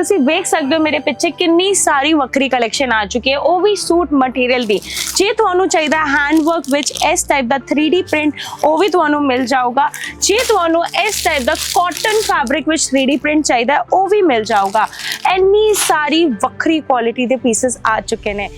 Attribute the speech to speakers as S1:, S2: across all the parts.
S1: ਤੁਸੀਂ ਵੇਖ ਸਕਦੇ ਹੋ ਮੇਰੇ ਪਿੱਛੇ ਕਿੰਨੀ ਸਾਰੀ ਵੱਖਰੀ ਕਲੈਕਸ਼ਨ ਆ ਚੁੱਕੀ ਹੈ। ਉਹ ਵੀ ਸੂਟ ਮਟੀਰੀਅਲ ਦੀ। ਜੇ ਤੁਹਾਨੂੰ ਚਾਹੀਦਾ ਹੈਂਡ ਵਰਕ ਵਿੱਚ ਇਸ ਟਾਈਪ ਦਾ 3D ਪ੍ਰਿੰਟ ਉਹ ਵੀ ਤੁਹਾਨੂੰ ਮਿਲ ਜਾਊਗਾ। ਜੇ ਤੁਹਾਨੂੰ ਇਸ ਟਾਈਪ ਦਾ ਕਾਟਨ ਫੈਬਰਿਕ ਵਿੱਚ 3D ਪ੍ਰਿੰਟ ਚਾਹੀਦਾ ਉਹ ਵੀ ਮਿਲ ਜਾਊਗਾ। ਇੰਨੀ ਸਾਰੀ ਵੱਖਰੀ ਕੁਆਲਿਟੀ ਦੇ ਪੀਸਸ ਆ ਚੁੱਕੇ ਨੇ।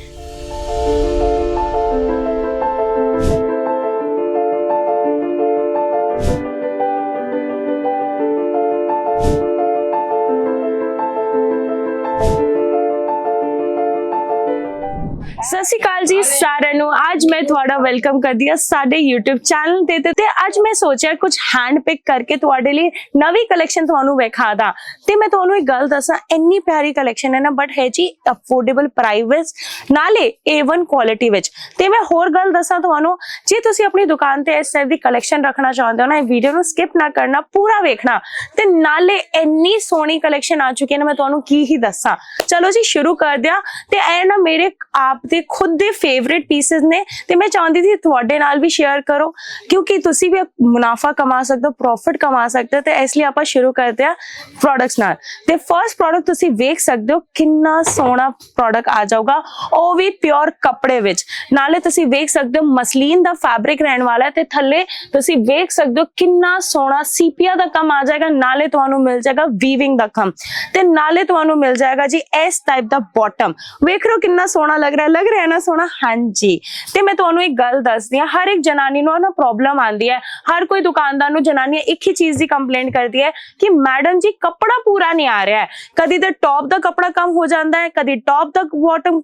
S1: ਸਤਿ ਸ਼੍ਰੀ ਅਕਾਲ ਜੀ ਸਾਰਿਆਂ ਨੂੰ। ਅੱਜ ਮੈਂ ਤੁਹਾਡਾ ਵੈਲਕਮ ਕਰਦੀ ਹਾਂ ਸਾਡੇ YouTube ਚੈਨਲ ਤੇ ਤੇ- ਅੱਜ ਮੈਂ ਸੋਚਿਆ ਕੁਝ ਹੈਂਡ ਪਿਕ ਕਰਕੇ ਤੁਹਾਡੇ ਲਈ ਨਵੀਂ ਕਲੈਕਸ਼ਨ ਤੁਹਾਨੂੰ ਵਿਖਾ ਤੇ ਮੈਂ ਤੁਹਾਨੂੰ ਇੱਕ ਗੱਲ ਦੱਸਾਂ, ਇੰਨੀ ਪਿਆਰੀ ਕਲੈਕਸ਼ਨ ਹੈ ਨਾ ਬਟ ਹੈ ਜੀ ਅਫੋਰਡੇਬਲ ਪ੍ਰਾਈਸ ਨਾਲੇ A1 ਕੁਆਲਿਟੀ ਵਿੱਚ। ਤੇ ਮੈਂ ਹੋਰ ਗੱਲ ਦੱਸਾਂ ਤੁਹਾਨੂੰ, ਜੇ ਤੁਸੀਂ ਆਪਣੀ ਦੁਕਾਨ ਤੇ ਇਸ ਟਾਈਪ ਦੀ ਕਲੈਕਸ਼ਨ ਰੱਖਣਾ ਚਾਹੁੰਦੇ ਹੋ ਨਾ, ਇਹ ਵੀਡੀਓ ਨੂੰ ਸਕਿਪ ਨਾ ਕਰਨਾ, ਪੂਰਾ ਵੇਖਣਾ, ਤੇ ਨਾਲੇ ਇੰਨੀ ਸੋਹਣੀ ਕਲੈਕਸ਼ਨ ਆ ਚੁੱਕੀ ਹੈ ਨਾ, ਮੈਂ ਤੁਹਾਨੂੰ ਕੀ ਹੀ ਦੱਸਾਂ। ਚਲੋ ਜੀ, ਸ਼ੁਰੂ ਕਰਦੇ ਹਾਂ। ਤੇ ਇਹ ਨਾ ਮੇਰੇ ਆਪ ਦੇ ਖੁਦ ਦੇ ਫੇਵਰਿਟ ਪੀਸਸ ਨੇ ਤੇ ਮੈਂ ਚਾਹੁੰਦੀ ਸੀ ਤੁਹਾਡੇ ਨਾਲ ਵੀ ਸ਼ੇਅਰ ਕਰੋ, ਕਿਉਂਕਿ ਤੁਸੀਂ ਵੀ ਮੁਨਾਫਾ ਕਮਾ ਸਕਦੇ ਹੋ ਪ੍ਰੋਫਿਟ ਕਮਾ ਸਕਦੇ ਹੋ ਤੇ ਇਸ ਲਈ ਆਪਾਂ ਸ਼ੁਰੂ ਕਰਦੇ ਹਾਂ ਪ੍ਰੋਡਕਟਸ ਨਾਲ। ਤੇ ਫਰਸਟ ਪ੍ਰੋਡਕਟ ਤੁਸੀਂ ਵੇਖ ਸਕਦੇ ਹੋ ਕਿੰਨਾ ਸੋਹਣਾ ਪ੍ਰੋਡਕਟ ਆ ਜਾਊਗਾ, ਉਹ ਵੀ ਪਿਓਰ ਕੱਪੜੇ ਵਿੱਚ। ਨਾਲੇ ਤੁਸੀਂ ਵੇਖ ਸਕਦੇ ਹੋ ਮਸਲੀਨ ਦਾ ਫੈਬਰਿਕ ਰਹਿਣ ਵਾਲਾ ਹੈ ਤੇ ਥੱਲੇ ਤੁਸੀਂ ਵੇਖ ਸਕਦੇ ਹੋ ਕਿੰਨਾ ਸੋਹਣਾ ਸੀਪੀਆ ਦਾ ਕੰਮ ਆ ਜਾਏਗਾ, ਨਾਲੇ ਤੁਹਾਨੂੰ ਮਿਲ ਜਾਏਗਾ ਵੀਵਿੰਗ ਦਾ ਕੰਮ। ਤੇ ਨਾਲੇ ਤੁਹਾਨੂੰ ਮਿਲ ਜਾਏਗਾ ਜੀ ਇਸ ਟਾਈਪ ਦਾ ਬਾਟਮ ਵੇਖ ਰਹੇ ਹੋ ਕਿੰਨਾ ਸੋਹਣਾ ਲੱਗ ਰਿਹਾ ਲੱਗ ਰਿਹਾ ਹੈ ਨਾ ਹਾਂਜੀ। ਤੇ ਮੈਂ ਤੁਹਾਨੂੰ ਇੱਕ ਗੱਲ ਦੱਸਦੀ ਹਾਂ, ਹਰ ਇੱਕ ਜਨਾਨੀ ਨੂੰ ਨਾ ਪ੍ਰੋਬਲਮ ਆਂਦੀ ਹੈ। ਹਰ ਕੋਈ ਦੁਕਾਨਦਾਰ ਨੂੰ ਜਨਾਨੀਆਂ ਇੱਕ ਹੀ ਚੀਜ਼ ਦੀ ਕੰਪਲੇਂਟ ਕਰਦੀ ਹੈ ਕਿ ਮੈਡਮ ਜੀ, ਕੱਪੜਾ ਪੂਰਾ ਨਹੀਂ ਆ ਰਿਹਾ ਹੈ। ਕਦੀ ਤਾਂ ਟੌਪ ਦਾ ਕੱਪੜਾ ਕਮ ਹੋ ਜਾਂਦਾ ਹੈ, ਕਦੀ ਟੌਪ ਦਾ ਬਾਟਮ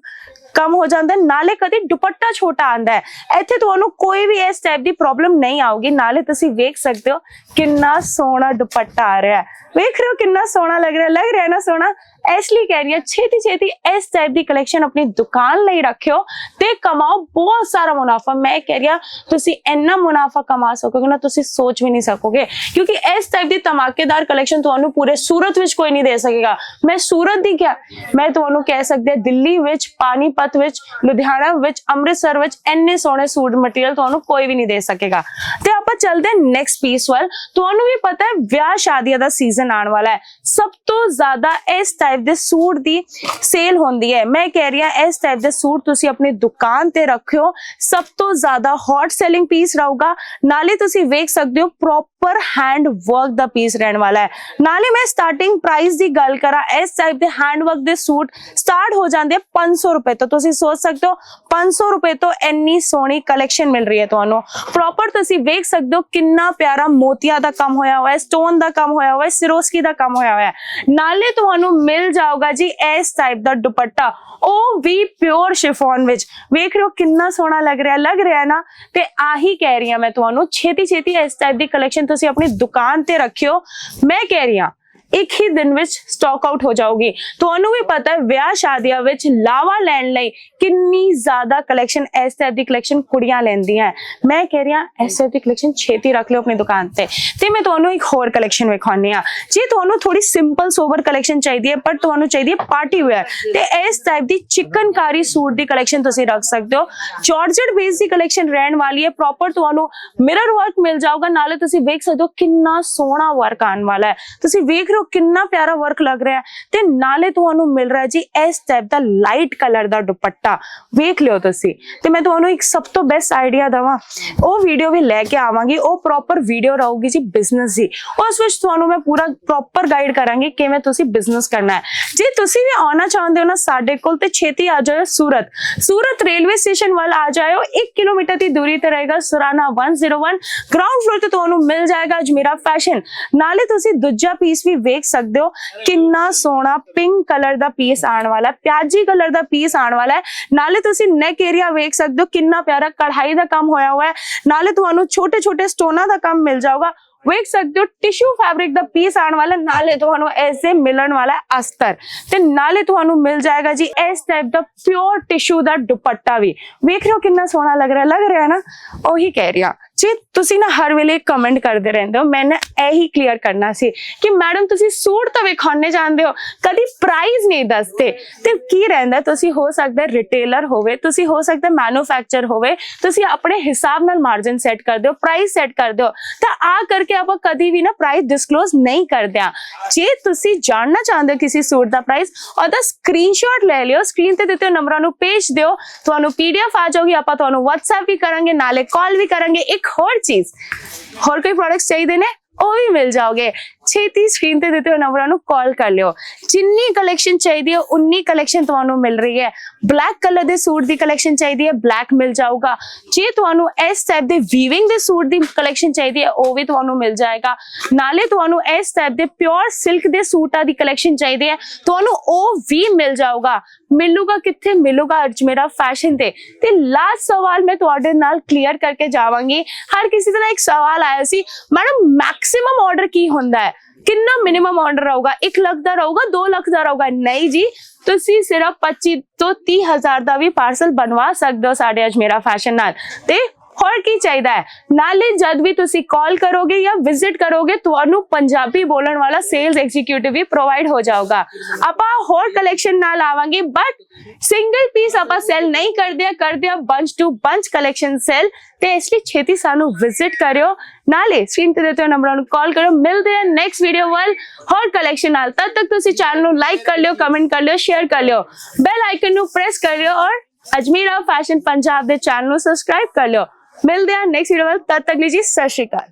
S1: ਕਮ ਹੋ ਜਾਂਦਾ ਨਾਲੇ ਕਦੀ ਦੁਪੱਟਾ ਛੋਟਾ ਆਂਦਾ ਹੈ। ਇੱਥੇ ਤੁਹਾਨੂੰ ਕੋਈ ਵੀ ਇਸ ਟਾਈਪ ਦੀ ਪ੍ਰੋਬਲਮ ਨਹੀਂ ਆਊਗੀ। ਨਾਲੇ ਤੁਸੀਂ ਵੇਖ ਸਕਦੇ ਹੋ ਕਿੰਨਾ ਸੋਹਣਾ ਦੁਪੱਟਾ ਆ ਰਿਹਾ ਹੈ। ਵੇਖ ਰਹੇ ਹੋ ਕਿੰਨਾ ਸੋਹਣਾ ਲੱਗ ਰਿਹਾ ਲੱਗ ਰਿਹਾ ਨਾ ਸੋਹਣਾ? ਇਸ ਲਈ ਕਹਿ ਰਹੀ ਹਾਂ ਛੇਤੀ ਛੇਤੀ ਇਸ ਟਾਈਪ ਦੀ ਕਲੈਕਸ਼ਨ ਆਪਣੀ ਦੁਕਾਨ ਲਈ ਰੱਖਿਓ ਤੇ ਕਮਾਓ, ਬਹੁਤ ਸਾਰਾ ਮੁਨਾਫਾ। ਮੈਂ ਕਹਿ ਰਹੀ ਹਾਂ, ਤੁਸੀਂ ਇੰਨਾ ਮੁਨਾਫਾ ਕਮਾ ਸਕੋਗੇ ਨਾ, ਤੁਸੀਂ ਸੋਚ ਵੀ ਨਹੀਂ ਸਕੋਗੇ। ਕਿਉਂਕਿ ਇਸ ਟਾਈਪ ਦੀ ਧਮਾਕੇਦਾਰ ਕਲੈਕਸ਼ਨ ਤੁਹਾਨੂੰ ਪੂਰੇ ਸੂਰਤ ਵਿੱਚ ਕੋਈ ਨਹੀਂ ਦੇ ਸਕੇਗਾ। ਮੈਂ ਸੂਰਤ ਦੀ ਕਿਆ ਮੈਂ ਤੁਹਾਨੂੰ ਕਹਿ ਸਕਦੀ ਹਾਂ, ਦਿੱਲੀ ਵਿੱਚ ਪਾਨੀਪਤ ਵਿੱਚ, ਲੁਧਿਆਣਾ ਵਿੱਚ, ਅੰਮ੍ਰਿਤਸਰ ਵਿੱਚ ਇੰਨੇ ਸੋਹਣੇ ਸੂਟ ਮਟੀਰੀਅਲ ਤੁਹਾਨੂੰ ਕੋਈ ਵੀ ਨਹੀਂ ਦੇ ਸਕੇਗਾ। ਤੇ ਆਪਾਂ ਚੱਲਦੇ ਹਾਂ ਨੈਕਸਟ ਪੀਸ ਵੱਲ। ਤੁਹਾਨੂੰ ਵੀ ਪਤਾ ਹੈ, ਵਿਆਹ ਸ਼ਾਦੀਆਂ ਦਾ ਸੀਜ਼ਨ ਆਉਣ ਵਾਲਾ ਹੈ। ਸਭ ਤੋਂ ਜ਼ਿਆਦਾ ਇਸ ਟਾਈਪ ਦੇ ਸੂਟ ਦੀ ਸੇਲ ਹੁੰਦੀ ਹੈ। ਮੈਂ ਕਹਿ ਰਹੀ ਹਾਂ, ਇਸ ਟਾਈਪ ਦੇ ਸੂਟ ਤੁਸੀਂ ਆਪਣੀ ਦੁਕਾਨ ਤੇ ਰੱਖਿਓ। ਸਭ ਤੋਂ ਜ਼ਿਆਦਾ ਹੌਟ ਸੈਲਿੰਗ ਪੀਸ ਰਹੂਗਾ। ਨਾਲੇ ਤੁਸੀਂ ਵੇਖ ਸਕਦੇ ਹੋ ਪ੍ਰੋਪਰ ਹੈਂਡ ਵਰਕ ਦਾ ਪੀਸ ਰਹਿਣ ਵਾਲਾ ਹੈ। ਨਾਲੇ ਮੈਂ ਸਟਾਰਟਿੰਗ ਪ੍ਰਾਈਸ ਦੀ ਗੱਲ ਕਰਾਂ, ਇਸ ਟਾਈਪ ਦੇ ਹੈਂਡ ਵਰਕ ਦੇ ਸੂਟ ਸਟਾਰਟ ਹੋ ਜਾਂਦੇ 500 ਰੁਪਏ ਤੋਂ। ਤੁਸੀਂ ਸੋਚ ਸਕਦੇ ਹੋ 500 ਰੁਪਏ ਤੋਂ ਇੰਨੀ ਸੋਹਣੀ ਕਲੈਕਸ਼ਨ ਮਿਲ ਰਹੀ ਹੈ ਤੁਹਾਨੂੰ। ਪ੍ਰੋਪਰ ਤੁਸੀਂ ਵੇਖ ਸਕਦੇ ਹੋ ਕਿੰਨਾ ਪਿਆਰਾ ਮੋਤੀਆਂ ਦਾ ਕੰਮ ਹੋਇਆ ਹੋਇਆ ਹੈ ਸਟੋਨ ਦਾ ਕੰਮ ਹੋਇਆ ਹੋਇਆ ਹੈ, ਸਿਰੋਸਕੀ ਦਾ ਕੰਮ ਹੋਇਆ ਹੋਇਆ ਹੈ। ਨਾਲੇ ਤੁਹਾਨੂੰ ਮਿਲ ਜਾਊਗਾ ਜੀ ਇਸ ਟਾਈਪ ਦਾ ਦੁਪੱਟਾ। ਉਹ ਵੀ ਪਿਓਰ ਸ਼ਿਫੋਨ ਵਿੱਚ। ਵੇਖ ਰਹੇ ਹੋ ਕਿੰਨਾ ਸੋਹਣਾ ਲੱਗ ਰਿਹਾ ਲੱਗ ਰਿਹਾ ਨਾ? ਤੇ ਆਹੀ ਕਹਿ ਰਹੀ ਹਾਂ ਮੈਂ ਤੁਹਾਨੂੰ ਛੇਤੀ ਛੇਤੀ ਇਸ ਟਾਈਪ ਦੀ ਕਲੈਕਸ਼ਨ ਤੁਸੀਂ ਆਪਣੀ ਦੁਕਾਨ ਤੇ ਰੱਖਿਓ। ਮੈਂ ਕਹਿ ਰਹੀ ਹਾਂ ਇੱਕ ਹੀ ਦਿਨ ਵਿੱਚ ਸਟਾਕ ਆਊਟ ਹੋ ਜਾਊਗੀ। ਤੁਹਾਨੂੰ ਵੀ ਪਤਾ ਹੈ, ਵਿਆਹ ਸ਼ਾਦੀਆਂ ਵਿੱਚ ਲਾਵਾ ਲੈਣ ਲਈ ਕਿੰਨੀ ਜ਼ਿਆਦਾ ਕਲੈਕਸ਼ਨ ਇਸ ਟਾਈਪ ਦੀ ਕਲੈਕਸ਼ਨ ਕੁੜੀਆਂ ਲੈਂਦੀਆਂ ਮੈਂ ਕਹਿ ਰਹੀ ਹਾਂ ਇਸ ਟਾਈਪ ਦੀ ਕਲੈਕਸ਼ਨ ਛੇਤੀ ਰੱਖ ਲਿਓ ਆਪਣੀ ਦੁਕਾਨ ਤੇ। ਤੇ ਮੈਂ ਤੁਹਾਨੂੰ ਇੱਕ ਹੋਰ ਕਲੈਕਸ਼ਨ ਵਿਖਾਉਣੀ ਆ ਜੇ, ਤੁਹਾਨੂੰ ਥੋੜੀ ਸਿੰਪਲ ਸੋਬਰ ਕਲੈਕਸ਼ਨ ਚਾਹੀਦੀ ਹੈ, ਪਰ ਤੁਹਾਨੂੰ ਚਾਹੀਦੀ ਹੈ ਪਾਰਟੀ ਵੇਅਰ ਤੇ ਇਸ ਟਾਈਪ ਦੀ ਚਿਕਨਕਾਰੀ ਸੂਟ ਦੀ ਕਲੈਕਸ਼ਨ ਤੁਸੀਂ ਰੱਖ ਸਕਦੇ ਹੋ। ਜਾਰਜਟ ਬੇਸ ਦੀ ਕਲੈਕਸ਼ਨ ਰਹਿਣ ਵਾਲੀ ਹੈ ਪ੍ਰੋਪਰ ਤੁਹਾਨੂੰ ਮਿਰਰ ਵਰਕ ਮਿਲ ਜਾਊਗਾ। ਨਾਲੇ ਤੁਸੀਂ ਵੇਖ ਸਕਦੇ ਹੋ ਕਿੰਨਾ ਸੋਹਣਾ ਵਰਕ ਆਉਣ ਵਾਲਾ ਹੈ। ਤੁਸੀਂ ਵੇਖ ਰਹੇ ਹੋ ਕਿੰਨਾ ਪਿਆਰਾ ਵਰਕ ਲੱਗ ਰਿਹਾ ਤੇ ਨਾਲੇ ਤੁਹਾਨੂੰ ਮਿਲ ਰਿਹਾ ਜੀ ਇਸ ਟਾਈਪ ਦਾ ਲਾਈਟ ਕਲਰ ਦਾ ਦੁਪੱਟਾ। ਵੇਖ ਲਿਓ ਤੁਸੀਂ। ਤੇ ਮੈਂ ਤੁਹਾਨੂੰ ਇੱਕ ਸਭ ਤੋਂ ਬੈਸਟ ਆਈਡੀਆ ਦਵਾਂ। ਉਹ ਵੀਡੀਓ ਵੀ ਲੈ ਕੇ ਆਵਾਂਗੀ। ਉਹ ਪ੍ਰੋਪਰ ਵੀਡੀਓ ਰਹੂਗੀ ਜੀ ਬਿਜ਼ਨਸ ਦੀ। ਉਸ ਵਿੱਚ ਤੁਹਾਨੂੰ ਮੈਂ ਪੂਰਾ ਪ੍ਰੋਪਰ ਗਾਈਡ ਕਰਾਂਗੀ ਕਿਵੇਂ ਤੁਸੀਂ ਬਿਜ਼ਨਸ ਕਰਨਾ ਹੈ। ਜੇ ਤੁਸੀਂ ਵੀ ਆਉਣਾ ਚਾਹੁੰਦੇ ਹੋ ਨਾ ਸਾਡੇ ਕੋਲ ਤੇ ਛੇਤੀ ਆ ਜਾਓ ਸੂਰਤ। ਸੂਰਤ ਰੇਲਵੇ ਸਟੇਸ਼ਨ ਵੱਲ ਆ ਜਾਓ 1 ਕਿਲੋਮੀਟਰ ਦੀ ਦੂਰੀ ਤੇ ਰਹੇਗਾ ਸੁਰਾਨਾ 101 ਗਰਾਊਂਡ ਫਲੋਰ ਤੇ ਤੁਹਾਨੂੰ ਮਿਲ ਜਾਏਗਾ ਅਜਮੇਰਾ ਫੈਸ਼ਨ ਨਾਲੇ ਤੁਸੀਂ ਦੂਜਾ ਪੀਸ ਵੀ ਵੇਖ ਸਕਦੇ ਹੋ ਕਿੰਨਾ ਸੋਹਣਾ ਪਿੰਕ ਕਲਰ ਦਾ ਪੀਸ ਆਉਣ ਵਾਲਾ ਪਿਆਜੀ ਕਲਰ ਦਾ ਪੀਸ ਆਉਣ ਵਾਲਾ ਹੈ। ਨਾਲੇ ਤੁਸੀਂ ਨੈਕ ਏਰੀਆ ਵੇਖ ਸਕਦੇ ਹੋ ਕਿੰਨਾ ਪਿਆਰਾ ਕਢਾਈ ਦਾ ਕੰਮ ਹੋਇਆ ਹੋਇਆ ਹੈ। ਨਾਲੇ ਤੁਹਾਨੂੰ ਛੋਟੇ ਛੋਟੇ ਸਟੋਨਾਂ ਦਾ ਕੰਮ ਮਿਲ ਜਾਊਗਾ। ਵੇਖ ਸਕਦੇ ਹੋ ਟਿਸ਼ੂ ਫੈਬਰਿਕ ਦਾ ਪੀਸ ਆਉਣ ਵਾਲਾ ਨਾਲੇ ਤੁਹਾਨੂੰ ਐਸੇ ਮਿਲਣ ਵਾਲਾ ਅਸਤਰ। ਤੇ ਨਾਲੇ ਤੁਹਾਨੂੰ ਮਿਲ ਜਾਏਗਾ ਜੀ ਇਸ ਟਾਈਪ ਦਾ ਪਿਓਰ ਟਿਸ਼ੂ ਦਾ ਦੁਪੱਟਾ ਵੀ। ਵੇਖ ਰਹੇ ਹੋ ਕਿੰਨਾ ਸੋਹਣਾ ਲੱਗ ਰਿਹਾ ਲੱਗ ਰਿਹਾ ਹੈ ਨਾ? ਉਹੀ ਕਹਿ ਰਿਹਾ। ਜੇ, ਤੁਸੀਂ ਨਾ ਹਰ ਵੇਲੇ ਕਮੈਂਟ ਕਰਦੇ ਰਹਿੰਦੇ ਹੋ। ਮੈਂ ਨਾ ਇਹੀ ਕਲੀਅਰ ਕਰਨਾ ਸੀ ਕਿ ਮੈਡਮ ਤੁਸੀਂ ਸੂਟ ਤਾਂ ਵਿਖਾਉਣੇ ਜਾਂਦੇ ਹੋ, ਕਦੀ ਪ੍ਰਾਈਸ ਨਹੀਂ ਦੱਸਦੇ। ਤੇ ਕੀ ਰਹਿੰਦਾ, ਤੁਸੀਂ ਹੋ ਸਕਦਾ ਰਿਟੇਲਰ ਹੋਵੇ, ਤੁਸੀਂ ਹੋ ਸਕਦਾ ਮੈਨੂਫੈਕਚਰ ਹੋਵੇ, ਤੁਸੀਂ ਆਪਣੇ ਹਿਸਾਬ ਨਾਲ ਮਾਰਜਨ ਸੈੱਟ ਕਰਦੇ ਹੋ ਪ੍ਰਾਈਸ ਸੈੱਟ ਕਰਦੇ ਹੋ। ਤਾਂ ਆ ਕਰਕੇ ਆਪਾਂ ਕਦੀ ਵੀ ਨਾ ਪ੍ਰਾਈਸ ਡਿਸਕਲੋਜ਼ ਨਹੀਂ ਕਰਦੇ ਆ ਜੇ ਤੁਸੀਂ ਜਾਣਨਾ ਚਾਹੁੰਦੇ ਹੋ ਕਿਸੇ ਸੂਟ ਦਾ ਪ੍ਰਾਈਸ ਉਹਦਾ ਸਕਰੀਨਸ਼ਾਟ ਲੈ ਲਿਓ ਸਕਰੀਨ ਤੇ ਦਿੱਤੇ ਨੰਬਰਾਂ ਨੂੰ ਭੇਜ ਦਿਓ। ਤੁਹਾਨੂੰ ਪੀਡੀਐਫ ਆ ਜਾਊਗੀ, ਆਪਾਂ ਤੁਹਾਨੂੰ WhatsApp ਵੀ ਕਰਾਂਗੇ, ਨਾਲੇ ਕਾਲ ਵੀ ਕਰਾਂਗੇ। ਇੱਕ ਹੋਰ ਚੀਜ਼ ਹੋਰ ਕੋਈ ਪ੍ਰੋਡਕਟਸ ਚਾਹੀਦੇ ਨੇ ਉਹ ਵੀ ਮਿਲ ਜਾਓਗੇ ਛੇਤੀ ਸਕਰੀਨ ਤੇ ਦਿੱਤੇ ਹੋਏ ਨੰਬਰਾਂ ਨੂੰ ਕਾਲ ਕਰ ਲਿਓ। ਜਿੰਨੀ ਕਲੈਕਸ਼ਨ ਚਾਹੀਦੀ ਹੈ, ਉਨੀ ਕਲੈਕਸ਼ਨ ਤੁਹਾਨੂੰ ਮਿਲ ਰਹੀ ਹੈ। ਬਲੈਕ ਕਲਰ ਦੇ ਸੂਟ ਦੀ ਕਲੈਕਸ਼ਨ ਚਾਹੀਦੀ ਹੈ ਬਲੈਕ ਮਿਲ ਜਾਊਗਾ। ਜੇ ਤੁਹਾਨੂੰ ਇਸ ਟਾਈਪ ਦੇ ਵੀਵਿੰਗ ਦੇ ਸੂਟ ਦੀ ਕਲੈਕਸ਼ਨ ਚਾਹੀਦੀ ਹੈ, ਉਹ ਵੀ ਤੁਹਾਨੂੰ ਮਿਲ ਜਾਏਗਾ। ਨਾਲੇ ਤੁਹਾਨੂੰ ਇਸ ਟਾਈਪ ਦੇ ਪਿਓਰ ਸਿਲਕ ਦੇ ਸੂਟਾਂ ਦੀ ਕਲੈਕਸ਼ਨ ਚਾਹੀਦੀ ਹੈ, ਤੁਹਾਨੂੰ ਉਹ ਵੀ ਮਿਲ ਜਾਊਗਾ। ਮਿਲੂਗਾ ਕਿੱਥੇ? ਮਿਲੂਗਾ ਅੱਜ ਮੇਰਾ ਫੈਸ਼ਨ ਤੇ। ਤੇ ਲਾਸਟ ਸਵਾਲ ਮੈਂ ਤੁਹਾਡੇ ਨਾਲ ਕਲੀਅਰ ਕਰਕੇ ਜਾਵਾਂਗੀ। ਹਰ ਕਿਸੇ ਦਾ ਨਾ ਇੱਕ ਸਵਾਲ ਆਇਆ ਸੀ ਮੈਡਮ ਮੈਕਸਿਮਮ ਆਰਡਰ ਕੀ ਹੁੰਦਾ ਹੈ? ਕਿੰਨਾ ਮਿਨੀਮਮ ਆਰਡਰ ਰਹੂਗਾ 1 ਲੱਖ ਦਾ ਰਹੂਗਾ 2 ਲੱਖ ਦਾ ਰਹੂਗਾ। ਨਹੀਂ ਜੀ, ਤੁਸੀਂ ਸਿਰਫ 25 ਤੋਂ 30 ਹਜ਼ਾਰ ਦਾ ਵੀ ਪਾਰਸਲ ਬਣਵਾ ਸਕਦੇ ਹੋ ਸਾਡੇ ਅਜਮੇਰਾ ਫੈਸ਼ਨ ਨਾਲ। ਤੇ ਹੋਰ ਕੀ ਚਾਹੀਦਾ ਹੈ? ਨਾਲੇ ਜਦ ਵੀ ਤੁਸੀਂ ਕਾਲ ਕਰੋਗੇ ਜਾਂ ਵਿਜ਼ਿਟ ਕਰੋਗੇ, ਤੁਹਾਨੂੰ ਪੰਜਾਬੀ ਬੋਲਣ ਵਾਲਾ ਸੇਲਸ ਐਗਜ਼ੀਕਿਊਟਿਵ ਵੀ ਪ੍ਰੋਵਾਈਡ ਹੋ ਜਾਊਗਾ। ਆਪਾਂ ਹੋਰ ਕਲੈਕਸ਼ਨ ਨਾਲ ਆਵਾਂਗੇ ਬਟ ਸਿੰਗਲ ਪੀਸ ਆਪਾਂ ਸੈਲ ਨਹੀਂ ਕਰਦੇ ਆ ਕਰਦੇ ਆ bunch to bunch collection sale ਤੇ ਇਸ ਲਈ ਛੇਤੀ ਸਾਨੂੰ ਵਿਜ਼ਿਟ ਕਰਿਓ। ਨਾਲੇ ਸਕਰੀਨ ਤੇ ਦਿੱਤੇ ਨੰਬਰਾਂ ਨੂੰ ਕਾਲ ਕਰੋ ਮਿਲਦੇ ਆ ਨੈਕਸਟ ਵੀਡੀਓ ਵੱਲ। ਹੋਰ ਕਲੈਕਸ਼ਨ ਨਾਲ ਤਦ ਤੱਕ ਤੁਸੀਂ ਚੈਨਲ ਨੂੰ ਲਾਈਕ ਕਰ ਲਿਓ ਕਮੈਂਟ ਕਰ ਲਿਓ ਸ਼ੇਅਰ ਕਰ ਲਿਓ। ਬੈਲ ਆਈਕਨ ਨੂੰ ਪ੍ਰੈਸ ਕਰ ਲਿਓ ਔਰ ਅਜਮੀਰਾ ਫੈਸ਼ਨ ਪੰਜਾਬ ਦੇ ਚੈਨਲ ਨੂੰ ਸਬਸਕ੍ਰਾਈਬ ਕਰ ਲਿਓ। ਮਿਲਦੇ ਆ ਨੈਕਸਟ ਵੀਡੀਓ ਵੱਲ ਤਦ ਤੱਕ ਲਈ ਜੀ ਸਤਿ ਸ਼੍ਰੀ ਅਕਾਲ।